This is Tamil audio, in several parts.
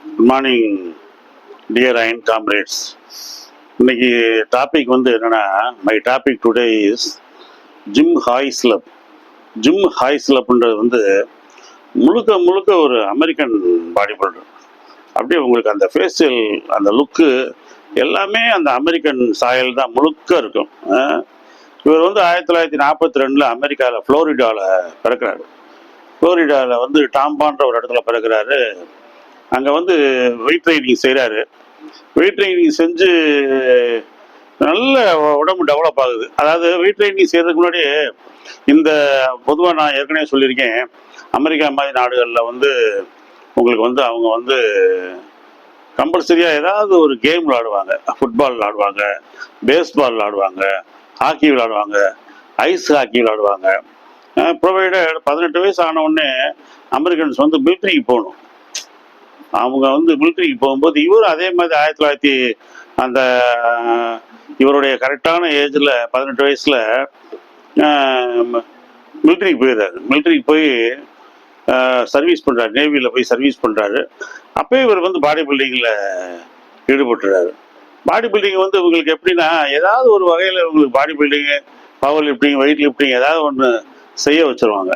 Good morning dear iron comrades இன்னைக்கு டாபிக் வந்து என்னன்னா my topic today is Jim Haislop Jim ஹாய்ஸ்லப்ன்றது வந்து முழுக்க முழுக்க ஒரு அமெரிக்கன் பாடி பில்டர் அப்படியே உங்களுக்கு அந்த ஃபேஷியல் அந்த லுக்கு எல்லாமே அந்த அமெரிக்கன் சாயல் தான் முழுக்க இருக்கும். இவர் வந்து ஆயிரத்தி தொள்ளாயிரத்தி நாற்பத்தி ரெண்டில் அமெரிக்காவில் ஃப்ளோரிடாவில் பிறக்கிறாரு. ஃப்ளோரிடாவில் வந்து டாம்பான்ற ஒரு இடத்துல பிறக்கிறாரு. அங்கே வந்து வெயிட் ட்ரைனிங் செய்கிறாரு வெயிட் ட்ரைனிங் செஞ்சு நல்ல உடம்பு டெவலப் ஆகுது. அதாவது வெயிட் ட்ரைனிங் செய்கிறதுக்கு முன்னாடி இந்த பொதுவாக நான் ஏற்கனவே சொல்லியிருக்கேன். அமெரிக்கா மாதிரி நாடுகளில் வந்து உங்களுக்கு வந்து அவங்க வந்து கம்பல்சரியாக ஏதாவது ஒரு கேம் விளாடுவாங்க ஃபுட்பால் விளாடுவாங்க பேஸ்பால் விளாடுவாங்க ஹாக்கி விளாடுவாங்க ஐஸ் ஹாக்கி விளாடுவாங்க ப்ரொவைடர் பதினெட்டு வயசு ஆன உடனே அமெரிக்கன்ஸ் வந்து மிலிட்ரிக்கு போகணும். அவங்க வந்து மிலிட்ரிக்கு போகும்போது இவரும் அதே மாதிரி ஆயிரத்தி தொள்ளாயிரத்தி அந்த இவருடைய கரெக்டான ஏஜில் பதினெட்டு வயசில் மிலிட்ரிக்கு போயிடுறாரு. மிலிட்ரிக்கு போய் சர்வீஸ் பண்ணுறாரு நேவியில் போய் சர்வீஸ் பண்ணுறாரு அப்போயும் இவர் வந்து பாடி பில்டிங்கில் ஈடுபட்டுறாரு. பாடி பில்டிங் வந்து இவங்களுக்கு எப்படின்னா ஏதாவது ஒரு வகையில் இவங்களுக்கு body building power lifting weight lifting ஏதாவது ஒன்று செய்ய வச்சுருவாங்க.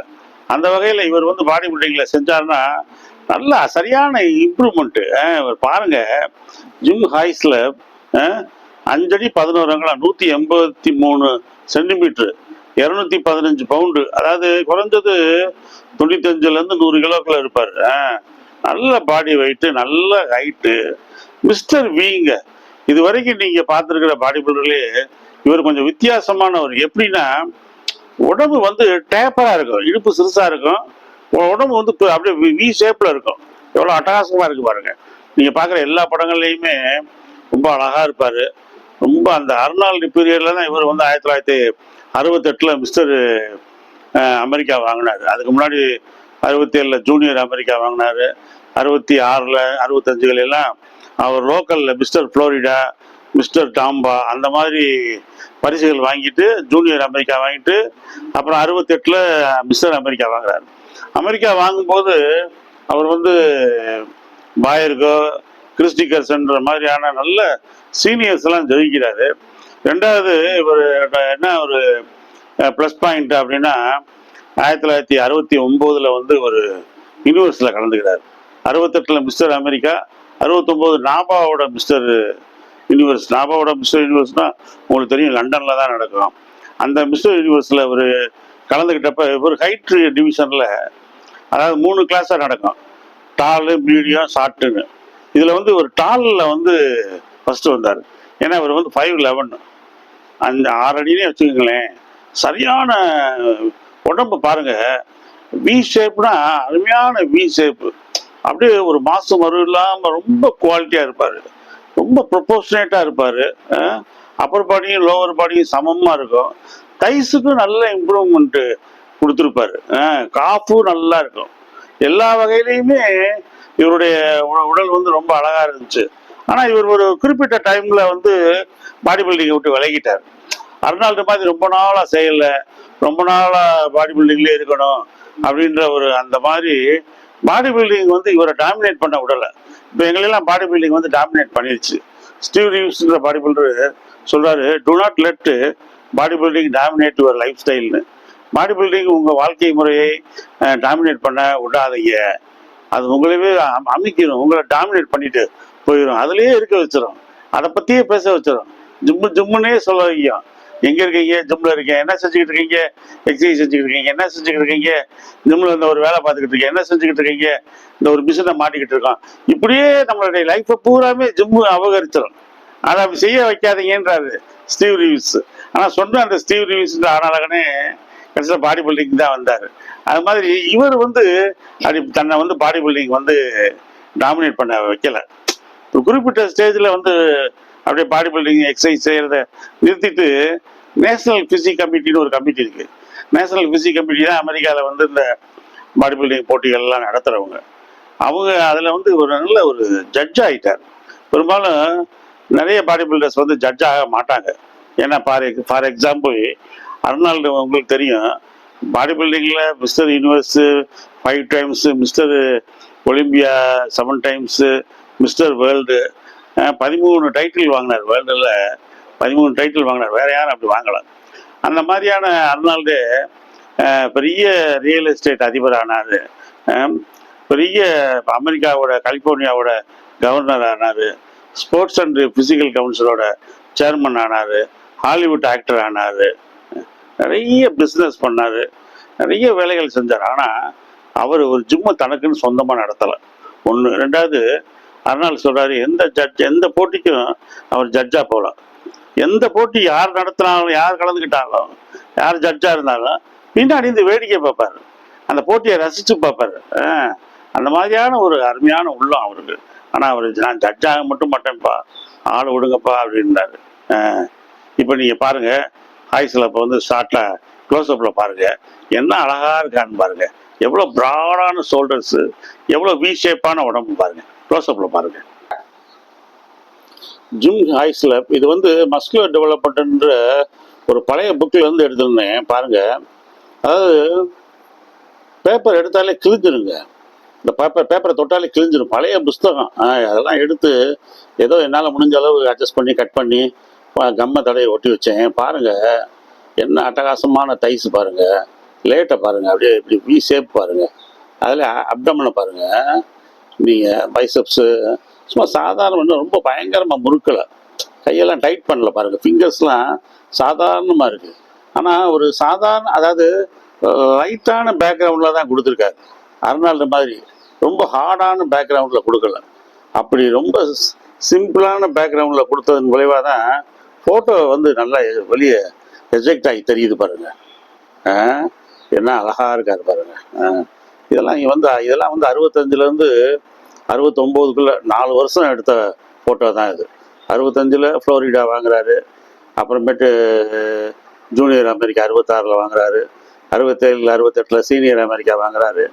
அந்த வகையில் இவர் வந்து பாடி பில்டிங்கில் செஞ்சாருன்னா நல்லா சரியான இம்ப்ரூவ்மெண்ட்டு இவர் பாருங்க. ஜிம் ஹாய்ஸில் அஞ்சடி பதினோரு அங்கலாம் நூற்றி எண்பத்தி மூணு சென்டிமீட்ரு இரநூத்தி பதினஞ்சு பவுண்டு. அதாவது குறைஞ்சது தொண்ணூத்தஞ்சுலேருந்து நூறு கிலோக்குள்ள இருப்பார். நல்ல பாடி வெயிட்டு நல்ல ஹைட்டு மிஸ்டர் வீங்க இது வரைக்கும் நீங்கள் பார்த்துருக்கிற பாடி பில்டர்லேயே இவர் கொஞ்சம் வித்தியாசமானவர் எப்படின்னா உடம்பு வந்து டேப்பராக இருக்கும் இடுப்பு சிறுசாக இருக்கும். உடம்பு வந்து அப்படியே வி ஷேப்பில் இருக்கும். எவ்வளோ அட்டகாசமாக இருக்கு பாருங்க. நீங்கள் பார்க்குற எல்லா படங்கள்லையுமே ரொம்ப அழகாக இருப்பார். ரொம்ப அந்த அருணாள் பீரியடில் தான் இவர் வந்து ஆயிரத்தி தொள்ளாயிரத்தி அறுபத்தெட்டில் மிஸ்டர் அமெரிக்கா வாங்கினார். அதுக்கு முன்னாடி அறுபத்தி ஏழில் ஜூனியர் அமெரிக்கா வாங்கினார். அறுபத்தி ஆறில் அறுபத்தஞ்சுகள் எல்லாம் அவர் லோக்கலில் மிஸ்டர் ஃப்ளோரிடா மிஸ்டர் டாம்பா அந்த மாதிரி பரிசுகள் வாங்கிட்டு ஜூனியர் அமெரிக்கா வாங்கிட்டு அப்புறம் அறுபத்தெட்டில் மிஸ்டர் அமெரிக்கா வாங்குறாரு. அமெரிக்கா வாங்கும்போது அவர் வந்து பாயர்கோ கிறிஸ்டிகர்ஸ்ன்ற மாதிரியான நல்ல சீனியர்ஸ் எல்லாம் ஜெயிக்கிறாரு. ரெண்டாவது இவர் என்ன ஒரு ப்ளஸ் பாயிண்ட் அப்படின்னா ஆயிரத்தி தொள்ளாயிரத்தி அறுபத்தி ஒம்போதில் வந்து ஒரு யூனிவர்ஸில் கலந்துக்கிறார். அறுபத்தெட்டில் மிஸ்டர் அமெரிக்கா அறுபத்தொம்போது நாபாவோட மிஸ்டர் யூனிவர்ஸ் நாபாவோட மிஸ்டர் யூனிவர்ஸ்னால் உங்களுக்கு தெரியும் லண்டனில் தான் நடக்கும். அந்த மிஸ்டர் யூனிவர்ஸில் ஒரு கலந்துக்கிட்டப்ப ஒரு ஹைட் டிவிஷனில் அதாவது மூணு கிளாஸாக நடக்கும். டாலு மீடியம் ஷார்ட்டுன்னு இதில் வந்து ஒரு டாலில் வந்து ஃபஸ்ட்டு வந்தார். ஏன்னா இவர் வந்து ஃபைவ் லெவன் அந்த ஆறு அடினே வச்சுக்கோங்களேன். சரியான உடம்பு பாருங்க. வி ஷேப்னா அருமையான வி ஷேப்பு அப்படியே ஒரு மாசம் மறு இல்லாமல் ரொம்ப குவாலிட்டியாக இருப்பார். ரொம்ப ப்ரொபோஷனேட்டாக இருப்பார். அப்பர் பாடியும் லோவர் பாடியும் சமமாக இருக்கும். கைஸுக்கும் நல்ல இம்ப்ரூவ்மெண்ட்டு கொடுத்துருப்பாரு. காஃபும் நல்லா இருக்கும். எல்லா வகையிலையுமே இவருடைய உடல் வந்து ரொம்ப அழகா இருந்துச்சு. ஆனா இவர் ஒரு குறிப்பிட்ட டைம்ல வந்து பாடி பில்டிங்கை விட்டு விலகிட்டார். அர்னால்டு மாதிரி ரொம்ப நாளா செய்யல ரொம்ப நாளா பாடி பில்டிங்லேயே இருக்கணும் அப்படின்ற ஒரு அந்த மாதிரி பாடி பில்டிங் வந்து இவரை டாமினேட் பண்ண விடலை. இப்போ எங்களெல்லாம் பாடி பில்டிங் வந்து டாமினேட் பண்ணிடுச்சு ஸ்டீவ் ரீவ்ஸ்ன்ற பாடி பில்டர் சொல்றாரு do not let body building dominate your life ஸ்டைல்னு body building உங்க வாழ்க்கை முறையை டாமினேட் பண்ண விடாதீங்க. அது உங்களவே அம்- அமைக்கணும். உங்களை டாமினேட் பண்ணிட்டு போயிடும் அதுலேயே இருக்க வச்சிடும் அதை பற்றியே பேச வச்சிடும் ஜிம்மு ஜிம்முன்னே சொல்ல வைக்கும் எங்கே இருக்கீங்க? ஜிம்மில் இருக்கீங்க என்ன செஞ்சுக்கிட்டு இருக்கீங்க? எக்ஸசைஸ் செஞ்சுக்கிட்டு இருக்கீங்க. என்ன செஞ்சுக்கிட்டு இருக்கீங்க? ஜிம்மில் இந்த ஒரு வேலை பார்த்துக்கிட்டு இருக்கீங்க என்ன செஞ்சுக்கிட்டு இருக்கீங்க? இந்த ஒரு பிசினை மாட்டிக்கிட்டு இருக்கோம் இப்படியே நம்மளுடைய லைஃப்பை பூராமே ஜிம்மு அபகரிச்சிடும் அதை அப்படி செய்ய வைக்காதீங்கன்றாரு. Steve ribs. ஆனால் சொன்ன அந்த ஸ்டீவ் ரிவ்ஸ் ஆனாலகனே கடைசியில் பாடி பில்டிங் தான் வந்தார். அது மாதிரி இவர் வந்து அப்படி தன்னை வந்து பாடி பில்டிங் வந்து டாமினேட் பண்ண வைக்கல. ஒரு குறிப்பிட்ட ஸ்டேஜில் வந்து அப்படியே பாடி பில்டிங் எக்ஸசைஸ் செய்கிறத நிறுத்திட்டு நேஷனல் பிசிக் கமிட்டின்னு ஒரு கமிட்டி இருக்குது நேஷனல் பிசிக் கமிட்டி தான் அமெரிக்காவில் வந்து இந்த பாடி பில்டிங் போட்டிகள்லாம் நடத்துகிறவங்க அவங்க அதில் வந்து ஒரு நல்ல ஒரு ஜட்ஜ் ஆகிட்டார் பெரும்பாலும் நிறைய பாடி பில்டர்ஸ் வந்து ஜட்ஜ் ஆக மாட்டாங்க. ஏன்னா ஃபார் ஃபார் எக்ஸாம்பிள் அருணால்டு உங்களுக்கு தெரியும். பாடி பில்டிங்கில் mister universe five times mister Olympia seven times mister world பதிமூணு டைட்டில் வாங்கினார் வேர்ல்டில் பதிமூணு டைட்டில் வாங்கினார். வேற யாரும் அப்படி வாங்கலாம் அந்த மாதிரியான அர்னால்டு பெரிய ரியல் எஸ்டேட் அதிபர் ஆனார் பெரிய அமெரிக்காவோட கலிஃபோர்னியாவோட கவர்னர் ஆனார். ஸ்போர்ட்ஸ் அண்ட் ஃபிசிக்கல் கவுன்சிலோட சேர்மன் ஆனார் ஹாலிவுட் ஆக்டர் ஆனார் நிறைய பிஸ்னஸ் பண்ணார் நிறைய வேலைகள் செஞ்சார். ஆனால் அவர் ஒரு ஜிம்மை தனக்குன்னு சொந்தமாக நடத்தலை. ஒன்று ரெண்டாவது அருணாள் சொல்கிறாரு எந்த ஜட்ஜ் எந்த போட்டிக்கும் அவர் ஜட்ஜாக போகலாம் எந்த போட்டி யார் நடத்தினாலும் யார் கலந்துக்கிட்டாலும் யார் ஜட்ஜாக இருந்தாலும் பின்னாடி இந்த வேடிக்கை பார்ப்பாரு. அந்த போட்டியை ரசித்து பார்ப்பாரு. ஆ, அந்த மாதிரியான ஒரு அருமையான உள்ளம் அவருக்கு. ஆனால் அவர் நான் ஜட்ஜாக மட்டும் மாட்டேன்ப்பா. ஆள் விடுங்கப்பா அப்படின்றாரு இப்போ நீங்கள் பாருங்கள் ஆயுசில் இப்போ வந்து ஷார்ட்டில் க்ளோஸ்அப்பில் பாருங்கள் என்ன அழகாக இருக்கான்னு பாருங்கள் எவ்வளோ ப்ராடான ஷோல்டர்ஸு எவ்வளோ வி ஷேப்பான உடம்பு பாருங்கள் க்ளோஸ்அப்பில் பாருங்கள் ஜிம் ஹாய்ஸில் இது வந்து மஸ்குலர் டெவலப்மெண்ட்ன்ற ஒரு பழைய புக்கில் இருந்து எடுத்திருந்தேன். பாருங்கள் அதாவது பேப்பர் எடுத்தாலே கிழிஞ்சிருங்க இந்த பேப்பர் பேப்பரை தொட்டாலே கிழிஞ்சிடும் பழைய புஸ்தகம். அதெல்லாம் எடுத்து ஏதோ என்னால் முடிஞ்ச அளவு அட்ஜஸ்ட் பண்ணி கட் பண்ணி கம்மை தடையை ஒட்டி வச்சேன். பாருங்கள் என்ன அட்டகாசமான தைஸ் பாருங்கள் லேட்டை பாருங்கள் அப்படியே இப்படி வி ஷேப் பாருங்கள் அதில் அப்டமனை பாருங்கள் நீங்கள் பைசப்ஸு சும்மா சாதாரண ரொம்ப பயங்கரமாக முறுக்கலை. கையெல்லாம் டைட் பண்ணல பாருங்கள் ஃபிங்கர்ஸ்லாம் சாதாரணமாக இருக்குது ஆனால் ஒரு சாதாரண அதாவது லைட்டான பேக்ரவுண்டில் தான் கொடுத்துருக்காரு. அருணாள்டு மாதிரி. ரொம்ப ஹார்டான பேக்ரவுண்டில் கொடுக்கல. அப்படி ரொம்ப சிம்பிளான பேக்ரவுண்டில் கொடுத்ததன் விளைவாக தான் ஃபோட்டோ வந்து நல்லா வெளியே எஜெக்ட் ஆகி தெரியுது பாருங்கள் என்ன அழகாக இருக்காரு பாருங்கள் ஆ, இதெல்லாம் இங்கே வந்து இதெல்லாம் வந்து அறுபத்தஞ்சிலேருந்து அறுபத்தொம்போதுக்குள்ளே நாலு வருஷம் எடுத்த ஃபோட்டோ தான் இது. அறுபத்தஞ்சில் ஃப்ளோரிடா வாங்குறாரு. அப்புறமேட்டு ஜூனியர் அமெரிக்கா அறுபத்தாறில் வாங்குறாரு. அறுபத்தேழில் அறுபத்தெட்டில் சீனியர் அமெரிக்கா வாங்குறாரு.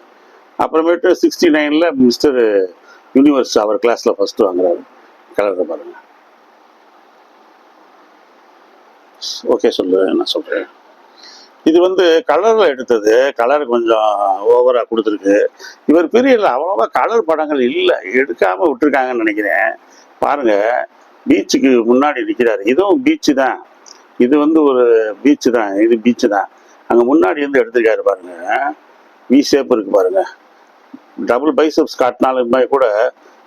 அப்புறமேட்டு சிக்ஸ்டி நைனில் மிஸ்டர் யூனிவர்ஸ் அவர் கிளாஸில் ஃபஸ்ட்டு வாங்குறாரு. கலரை பாருங்க. ஓகே சொல்லுவேன் நான் சொல்கிறேன் இது வந்து கலரில் எடுத்தது. கலர் கொஞ்சம் ஓவராக கொடுத்துருக்கு. இவர் பீரியடில் அவ்வளோவா கலர் படங்கள் இல்லை. எடுக்காமல் விட்டுருக்காங்கன்னு நினைக்கிறேன். பாருங்கள் பீச்சுக்கு முன்னாடி நிற்கிறாரு இதுவும் பீச்சு தான். இது வந்து ஒரு பீச்சு தான். இது பீச்சு தான். அங்கே முன்னாடி இருந்து எடுத்திருக்காரு பாருங்கள் வி ஷேப் இருக்குது பாருங்கள் டபுள் பைசப்ஸ் காட்டினாலுமே கூட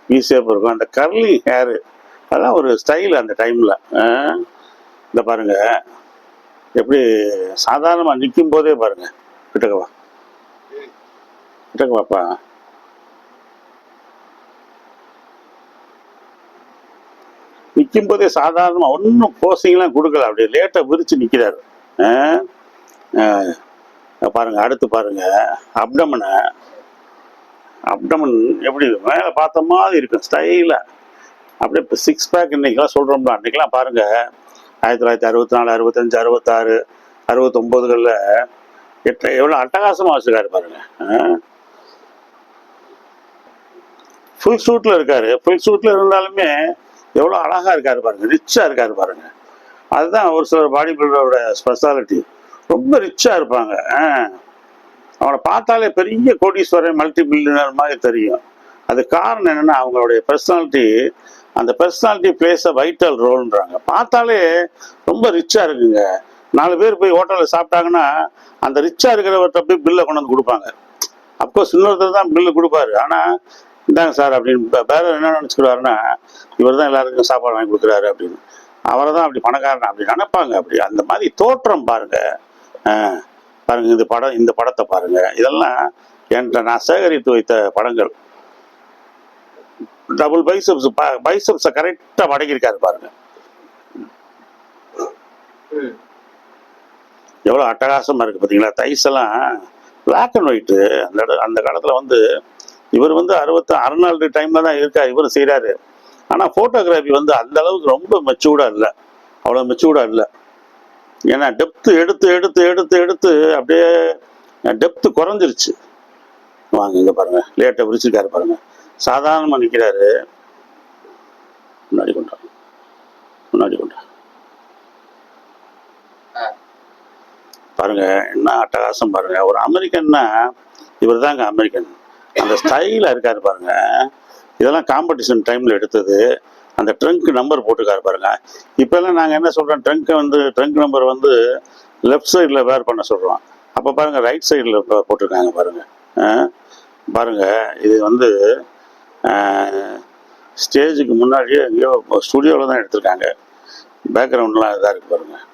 வி ஷேப் இருக்கும். அந்த கர்லி ஹேரு அதெல்லாம் ஒரு ஸ்டைல் அந்த டைமில் இந்த பாருங்க. எப்படி சாதாரணமாக நிற்கும் போதே பாருங்க. கிட்டக்கவா கிட்டக்கவாப்பா நிற்கும் போதே சாதாரணமாக ஒன்றும் போசிங்லாம் கொடுக்கல. அப்படியே லேட்டாக விரிச்சு நிற்கிறாரு பாருங்க அடுத்து பாருங்க. அப்டமனை அப்டமன் எப்படி மேலே பார்த்த மாதிரி இருக்கும் ஸ்டைலாக அப்படியே இப்போ சிக்ஸ் பேக் இன்றைக்கெலாம் சொல்கிறோம்ல அன்றைக்கெலாம் பாருங்கள் ஆயிரத்தி தொள்ளாயிரத்தி அறுபத்தி நாலு அறுபத்தஞ்சு அறுபத்தாறு அறுபத்தொம்போதுகளில் எட்ட எவ்வளோ அட்டகாசமாக வச்சுருக்காரு பாருங்கள் ஃபுல் சூட்டில் இருக்கார். ஃபுல் சூட்டில் இருந்தாலுமே எவ்வளோ அழகாக இருக்கார் பாருங்கள் ரிச்சாக இருக்கார் பாருங்கள் அதுதான் ஒரு சிலர் பாடி பில்டரோட ஸ்பெஷாலிட்டி ரொம்ப ரிச்சாக இருப்பாங்க. அவனை பார்த்தாலே பெரிய கோடீஸ்வரன் மல்டி பில்லியனர் மாதிரி தெரியும். அது காரணம் என்னென்னா அவங்களுடைய பர்சனாலிட்டி அந்த பர்சனாலிட்டி பிளேஸ் அ வைட்டல் ரோல்ன்றாங்க பார்த்தாலே ரொம்ப ரிச்சாக இருக்குங்க. நாலு பேர் போய் ஹோட்டலில் சாப்பிட்டாங்கன்னா அந்த ரிச்சாக இருக்கிறவர்கிட்ட போய் பில்லை கொண்டு வந்து கொடுப்பாங்க. அப்கோர்ஸ் இன்னொருத்தர் தான் பில்லு கொடுப்பாரு. ஆனால் இந்தாங்க சார் அப்படின்னு பே- வேற என்ன நினச்சிக்கிறாருன்னா இவர் தான் எல்லாருக்கும் சாப்பாடு வாங்கி கொடுக்குறாரு அப்படின்னு. அவரை தான் அப்படி பணக்காரன் அப்படி நினைப்பாங்க. அப்படி அந்த மாதிரி தோற்றம் பாருங்க. ஆ, பாருங்க இந்த படம் இந்த படத்தை பாருங்க. இதெல்லாம் என்கிட்ட நான் சேகரித்து வைத்த படங்கள். டபுள் பைசப்ஸ் பைசப்ஸை கரெக்டாக மடக்கியிருக்காரு பாருங்க. ம். எவ்வளோ அட்டகாசமாக இருக்குது பார்த்தீங்களா தைஸ் எல்லாம் பிளாக் அண்ட் ஒயிட்டு அந்த அந்த காலத்தில் வந்து இவர் வந்து அறுபத்தி அறுநாலு டைமில் தான் இருக்கார் இவர் செய்கிறாரு ஆனால் ஃபோட்டோகிராஃபி வந்து அந்த அளவுக்கு ரொம்ப மெச்சூர்டாக இல்லை. அவ்வளோ மெச்சூர்டாக இல்லை. ஏன்னா டெப்த்து எடுத்து எடுத்து எடுத்து எடுத்து அப்படியே டெப்த்து குறைஞ்சிருச்சு. வாங்க இங்கே பாருங்க. லேட்டை விரிச்சிருக்காரு பாருங்க. சாதாரணமாக நிற்கிறாரு முன்னாடி கொண்டா முன்னாடி கொண்டா பாருங்க என்ன அட்டகாசம் பாருங்க. ஒரு அமெரிக்கன்னா இவர் தாங்க அமெரிக்கன். அந்த ஸ்டைலாக இருக்காரு பாருங்க. இதெல்லாம் காம்படிஷன் டைமில் எடுத்தது. அந்த ட்ரங்க் நம்பர் போட்டுக்காரு பாருங்க. இப்போல்லாம் நாங்கள் என்ன சொல்கிறோம் ட்ரங்க்கை வந்து ட்ரங்க் நம்பர் வந்து லெஃப்ட் சைடில் வேர் பண்ண சொல்கிறோம் அப்போ பாருங்கள் ரைட் சைடில் போட்டிருக்காங்க பாருங்கள் ஆ? இது வந்து ஸ்டேஜுக்கு முன்னாடியே எங்கேயோ ஸ்டுடியோவில் தான் எடுத்திருக்காங்க. பேக்ரவுண்ட்லாம் இதாக இருக்குது பாருங்கள்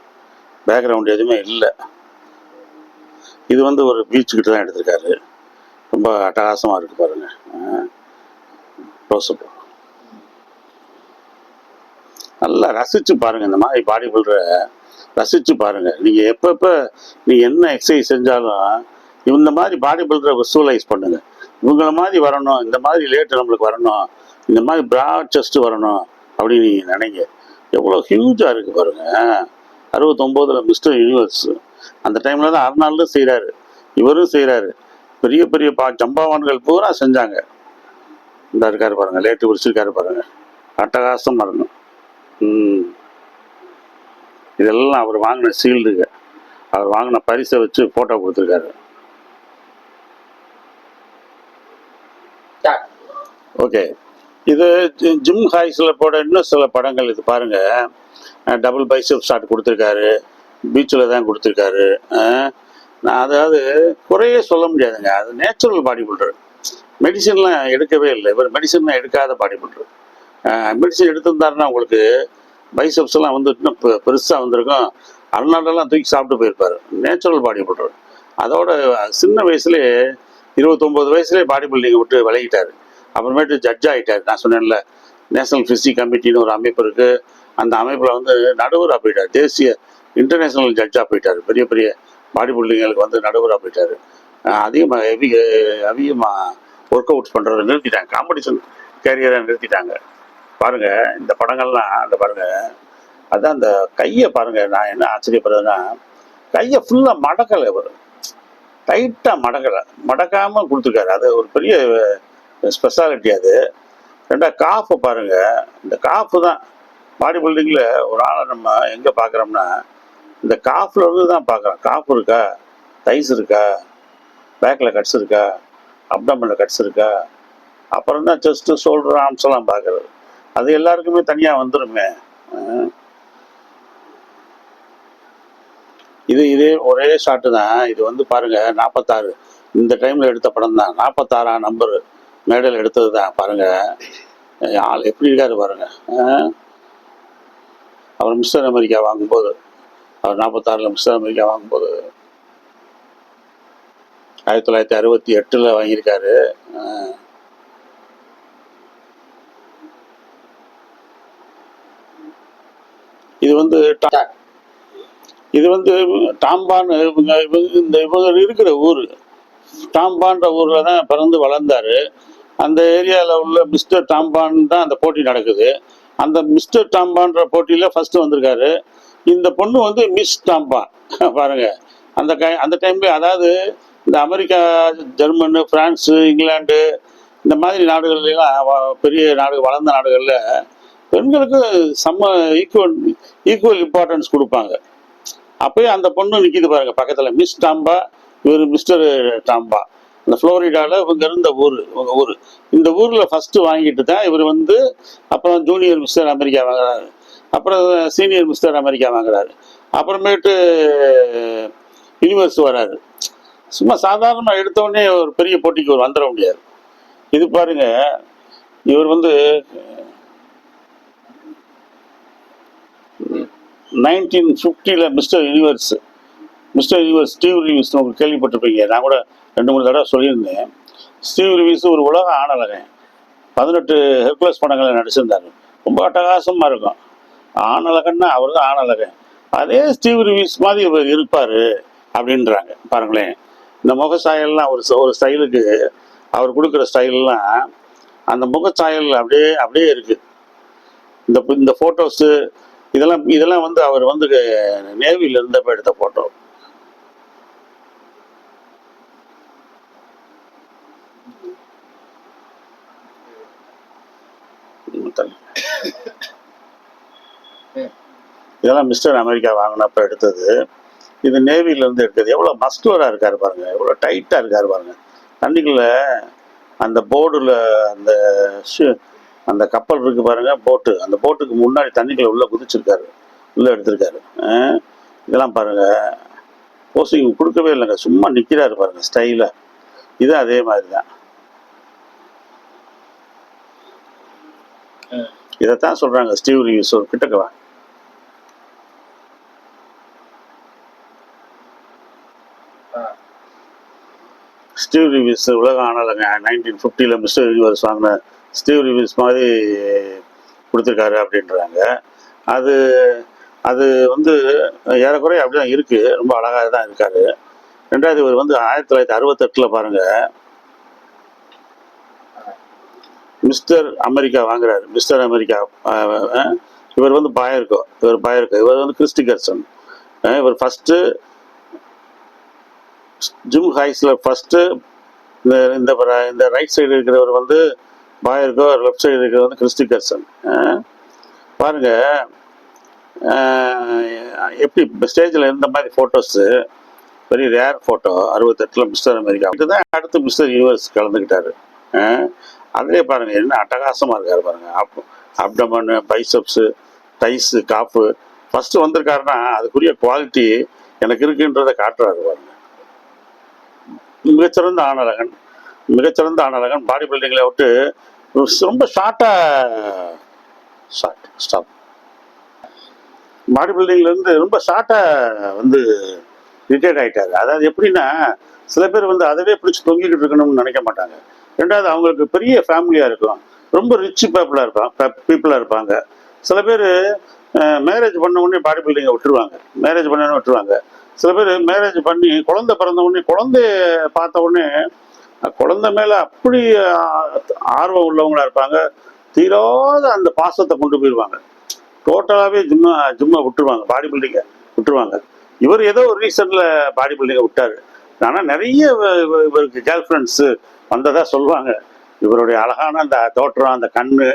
பேக்ரவுண்ட் எதுவுமே இல்லை. இது வந்து ஒரு பீச்சுக்கிட்ட கிட்ட தான் எடுத்திருக்காரு. ரொம்ப அட்டகாசமாக இருக்குது பாருங்கள் க்ளோஸ்அப் நல்லா ரசித்து பாருங்கள் இந்த மாதிரி பாடி பில்டரை ரசித்து பாருங்கள் நீங்கள் எப்பப்போ நீங்கள் என்ன எக்ஸசைஸ் செஞ்சாலும் இந்த மாதிரி பாடி பில்டரை விசுவலைஸ் பண்ணுங்கள் இவங்கள மாதிரி வரணும் இந்த மாதிரி லேட்டு நம்மளுக்கு வரணும் இந்த மாதிரி ப்ராட் செஸ்ட் வரணும் அப்படின்னு நீங்கள் நினைங்க. எவ்வளோ ஹியூஜாக இருக்குது பாருங்கள் அறுபத்தொம்போதில் மிஸ்டர் யூனிவர்ஸ் அந்த டைமில் தான் அர்னால்டும் செய்கிறாரு இவரும் செய்கிறாரு பெரிய பெரிய பா ஜம்பாவான்கள் பூரா செஞ்சாங்க. இந்த இருக்காரு பாருங்கள் லேட்டு பிடிச்சிருக்காரு பாருங்கள் அட்டகாசமாக இருக்கும் இதெல்லாம் அவர் வாங்கின சீல்டுங்க அவர் வாங்கின பரிசை வச்சு ஃபோட்டோ கொடுத்துருக்காரு. ஓகே இது ஜிம் ஹாய்ஸில் போட இன்னும் சில படங்கள் இது பாருங்க. டபுள் பைசப் ஷாட் கொடுத்துருக்காரு. பீச்சில் தான் கொடுத்துருக்காரு. நான் அதாவது குறையே சொல்ல முடியாதுங்க. அது நேச்சுரல் பாடி பில்டர் மெடிசன்லாம் எடுக்கவே இல்லை. இவர் மெடிசன்லாம் எடுக்காத பாடி பில்டர் மெடிசன் எடுத்திருந்தாருன்னா உங்களுக்கு பைசப்ஸ் எல்லாம் வந்து இன்னும் பெ- வந்திருக்கும். அர்னால்டெல்லாம் தூக்கி சாப்பிட்டு போயிருப்பாரு. நேச்சுரல் பாடி பில்டர் அதோட சின்ன வயசுலேயே இருபத்தொம்போது வயசுலேயே பாடி பில்டிங்கை விட்டு விலகிட்டார். அப்புறமேட்டு ஜட்ஜ் ஆகிட்டாரு நான் சொன்னேன்ல நேஷனல் ஃபிசிக் கமிட்டின்னு ஒரு அமைப்பு இருக்குது அந்த அமைப்பில் வந்து நடுவராக போயிட்டார். தேசிய இன்டர்நேஷ்னல் ஜட்ஜாக போயிட்டார். பெரிய பெரிய பாடி பில்டிங்களுக்கு வந்து நடுவராக போயிட்டார். அதிகமாக ஹெவி அதிகமாக ஒர்க் அவுட்ஸ் பண்ணுறதை நிறுத்திட்டாங்க. காம்படிஷன் கேரியரை நிறுத்திட்டாங்க. பாருங்க இந்த படங்கள்லாம் அந்த பாருங்க அதான் அந்த கையை பாருங்க நான் என்ன ஆச்சரியப்படுறதுன்னா கையை ஃபுல்லாக மடக்கலை இவர். டைட்டாக மடக்கலை. மடக்காமல் கொடுத்துருக்காரு. அது ஒரு பெரிய ஸ்பெஷாலிட்டி அது. ரெண்டா காஃபு பாருங்க. இந்த காஃபு தான். பாடி பில்டிங்கில் ஒரு ஆளை நம்ம எங்கே பார்க்குறோம்னா இந்த காஃபில் இருந்து தான் பார்க்குறோம். காஃப் இருக்கா? தைஸ் இருக்கா? பேக்கில் கட்ஸ் இருக்கா? அப்டமில் கட்ஸ் இருக்கா? அப்புறம் தான் செஸ்ட்டு ஷோல்டர் ஆர்ம்ஸ் எல்லாம் பார்க்குறது. அது எல்லாருக்குமே தனியாக வந்துருமே இது இதே ஒரே ஷாட்டு தான். இது வந்து பாருங்க நாற்பத்தாறு இந்த டைம்ல எடுத்த படம் தான். நாற்பத்தாறாம் நம்பர் மேடையில் எடுத்தது தான் பாருங்க. ஆள் எப்படி இருக்காரு பாருங்க. அவர் மிஸ்டர் அமெரிக்கா வாங்கும்போது அவர் நாற்பத்தாறில் மிஸ்டர் அமெரிக்கா வாங்கும்போது ஆயிரத்தி தொள்ளாயிரத்தி அறுபத்தி எட்டில் வாங்கியிருக்காரு. இது வந்து இது வந்து டாம்பான் இவங்க இந்த இவங்க இருக்கிற ஊர். டாம்பான்ற ஊரில் தான் பிறந்து வளர்ந்தாரு. அந்த ஏரியாவில் உள்ள மிஸ்டர் டாம்பான் தான் அந்த போட்டி நடக்குது. அந்த மிஸ்டர் டாம்பான்ற போட்டியில் ஃபர்ஸ்ட் வந்திருக்காரு. இந்த பொண்ணு வந்து மிஸ் டாம்பா பாருங்க. அந்த கை அந்த டைம்ல அதாவது இந்த அமெரிக்கா ஜெர்மனு பிரான்ஸு இங்கிலாந்து இந்த மாதிரி நாடுகள்லாம் பெரிய நாடு வளர்ந்த நாடுகளில் பெண்களுக்கு செம்ம ஈக்குவல் ஈக்குவல் இம்பார்ட்டன்ஸ் கொடுப்பாங்க. அப்போயே அந்த பொண்ணு நிற்கிது பாருங்க பக்கத்தில். மிஸ் டாம்பா இவர் மிஸ்டர் டாம்பா இந்த ஃப்ளோரிடாவில் இவங்க இருந்த ஊர் இவங்க ஊர். இந்த ஊரில் ஃபஸ்ட்டு வாங்கிட்டு தான் இவர் வந்து அப்புறம் ஜூனியர் மிஸ்டர் அமெரிக்கா வாங்குறாரு. அப்புறம் சீனியர் மிஸ்டர் அமெரிக்கா வாங்குறாரு. அப்புறமேட்டு யூனிவர்ஸ் வராரு. சும்மா சாதாரணமாக எடுத்தோடனே ஒரு பெரிய போட்டிக்கு ஒரு வந்துட முடியாது. இது பாருங்க இவர் வந்து நைன்டீன் ஃபிஃப்டியில் mister universe mister universe Steve Reeves உங்களுக்கு கேள்விப்பட்டிருப்பீங்க. நான் கூட ரெண்டு மூணு தடவை சொல்லியிருந்தேன். ஸ்டீவ் ரிவிஸ் ஒரு உலக ஆணழகன் பதினெட்டு ஹெர்குலஸ் படங்களை நடிச்சிருந்தாரு. ரொம்ப அட்டகாசமாக இருக்கும். ஆணழகன்னா அவர் தான் ஆணழகன் அதே ஸ்டீவ் ரிவிஸ் மாதிரி இவர் இருப்பார் அப்படின்றாங்க. பாருங்களேன். இந்த முகசாயல்லாம் ஒரு ஒரு ஸ்டைலுக்கு அவர் கொடுக்குற ஸ்டைல்லாம் அந்த முகச்சாயல் அப்படியே அப்படியே இருக்குது இந்த இந்த ஃபோட்டோஸு இதெல்லாம் இதெல்லாம் வந்து அவர் வந்து நேவியில் இருந்தப்ப எடுத்த போட்டோ இதெல்லாம் மிஸ்டர் அமெரிக்கா வாங்கினப்ப எடுத்தது. இது நேவில இருந்து எடுத்தது. எவ்வளோ மஸ்குலராக இருக்காரு பாருங்க. எவ்வளோ டைட்டாக இருக்காரு பாருங்க. தண்ணிக்குள்ள அந்த போர்டில் அந்த அந்த கப்பல் இருக்கு பாருங்க போட்டு அந்த போட்டுக்கு முன்னாடி தண்ணிக்குள்ள உள்ள குதிச்சிருக்காரு. உள்ள எடுத்திருக்காரு. இதெல்லாம் பாருங்க. போஸ்டிங் கொடுக்கவே இல்லைங்க. சும்மா நிற்கிறாரு பாருங்க ஸ்டைலா இது அதே மாதிரி தான். இதைத்தான் சொல்றாங்க ஸ்டீவ் ரிவ்யூஸ் ஒரு கிட்டக்க வா ஆ. ஸ்டீவ் ரிவ்யூஸ் உலகம் ஆனாலங்க. நைன்டீன் ஃபிஃப்டியில் மிஸ்டர் யூனிவர்ஸ் வாங்கின ஸ்டீவ் ரிவ்யூஸ் மாதிரி கொடுத்துருக்காரு அப்படின்றாங்க. அது அது வந்து ஏறக்குறைய அப்படி தான் இருக்குது ரொம்ப அழகாக தான் இருக்கார். ரெண்டாவது இவர் வந்து ஆயிரத்தி தொள்ளாயிரத்தி அறுபத்தெட்டில் பாருங்கள் மிஸ்டர் அமெரிக்கா வாங்குறாரு. மிஸ்டர் அமெரிக்கா இவர் வந்து பாயர்கோ. இவர் பாயர்கோ. இவர் வந்து கிறிஸ்டி கர்சன் இவர் ஃபஸ்ட்டு ஜூ ஹைஸில் ஃபஸ்ட்டு இந்த இந்த இந்த ரைட் சைடு இருக்கிறவர் வந்து பாயர்கோ லெஃப்ட் சைடு இருக்கிறவர் வந்து கிறிஸ்டிகர்சன். பாருங்கள் பாருங்க எப்படி ஸ்டேஜில் இருந்த மாதிரி ஃபோட்டோஸு வெரி ரேர் ஃபோட்டோ அறுபத்தெட்டில் மிஸ்டர் அமெரிக்கா. தான் அடுத்து மிஸ்டர் யூனிவர்ஸ் கலந்துக்கிட்டாரு. அதிலே பாருங்கள் என்ன அட்டகாசமாக இருக்கார் பாருங்கள் அப் abdomen biceps thighs calf first வந்திருக்காருன்னா அதுக்குரிய குவாலிட்டி எனக்கு இருக்குன்றதை காட்டுறாரு பாருங்கள் மிகச்சிறந்த ஆணழகன் மிகச்சிறந்த ஆணழகன் பாடி பில்டிங்கில் விட்டு ரொம்ப ஷார்ட்டாக ஷார்ட் ஸ்டாப் பாடி பில்டிங்லேருந்து ரொம்ப ஷார்ட்டாக வந்து ரிட்டையர்ட் ஆகிட்டார் அதாவது எப்படின்னா சில பேர் வந்து அதவே பிடிச்சி தொங்கிக்கிட்டு இருக்கணும்னு நினைக்க மாட்டாங்க. ரெண்டாவது அவங்களுக்கு பெரிய ஃபேமிலியாக இருக்கும் ரொம்ப ரிச் பீப்புளாக இருப்பாங்க பீப்புளாக இருப்பாங்க. சில பேர் மேரேஜ் பண்ண உடனே பாடி பில்டிங்கை விட்டுருவாங்க. மேரேஜ் பண்ண உடனே விட்டுருவாங்க. சில பேர் மேரேஜ் பண்ணி குழந்தை பிறந்த உடனே குழந்தைய பார்த்த உடனே குழந்தை மேலே அப்படி ஆர்வம் உள்ளவங்களா இருப்பாங்க. தீராத அந்த பாசத்தை கொண்டு போயிடுவாங்க டோட்டலாகவே ஜிம்மை ஜிம்மை விட்டுருவாங்க. பாடி பில்டிங்கை விட்டுருவாங்க. இவர் ஏதோ ஒரு ரீசனில் பாடி பில்டிங்கை விட்டார். ஆனால் நிறைய இவருக்கு கேர்ள் ஃப்ரெண்ட்ஸு வந்ததாக சொல்லுவாங்க. இவருடைய அழகான அந்த தோற்றம் அந்த கண்ணு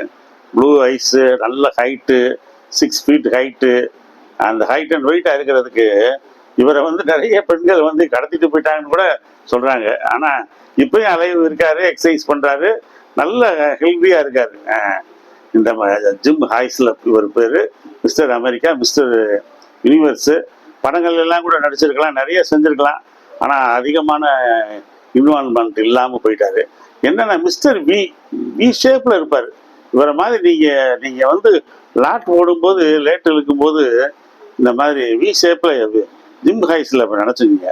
ப்ளூ ஐஸு நல்ல ஹைட்டு சிக்ஸ் ஃபீட் ஹைட்டு அந்த ஹைட் அண்ட் வெயிட்டாக இருக்கிறதுக்கு இவரை வந்து நிறைய பெண்கள் வந்து கடத்திட்டு போயிட்டாங்கன்னு கூட சொல்கிறாங்க ஆனால் இப்பயும் அலைவு இருக்காரு எக்ஸசைஸ் பண்ணுறாரு நல்ல ஹெல்த்தியாக இருக்காரு. இந்த ஜிம் ஹாய்ஸில் இவர் பேர் மிஸ்டர் அமெரிக்கா மிஸ்டர் யூனிவர்ஸு படங்கள் எல்லாம் கூட நடிச்சிருக்கலாம் நிறைய செஞ்சுருக்கலாம். ஆனால் அதிகமான இன்வால்மெண்ட் இல்லாமல் போயிட்டாரு. என்னன்னா மிஸ்டர் வி வி ஷேப்பில் இருப்பார். இவரை மாதிரி நீங்கள் நீங்கள் வந்து லாட் ஓடும்போது லேட் இழுக்கும்போது இந்த மாதிரி வி ஷேப்பில் ஜிம் ஹைஸில் நினச்சிக்கிங்க.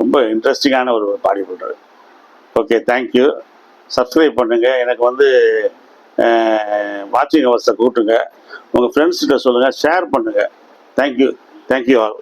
ரொம்ப இன்ட்ரெஸ்டிங்கான ஒரு body builder okay thank you subscribe பண்ணுங்கள் எனக்கு வந்து வாட்சிங் அவர்ஸை கூட்டுங்க. உங்கள் ஃப்ரெண்ட்ஸ்கிட்ட சொல்லுங்கள் ஷேர் பண்ணுங்கள் தேங்க்யூ தேங்க்யூ ஆல்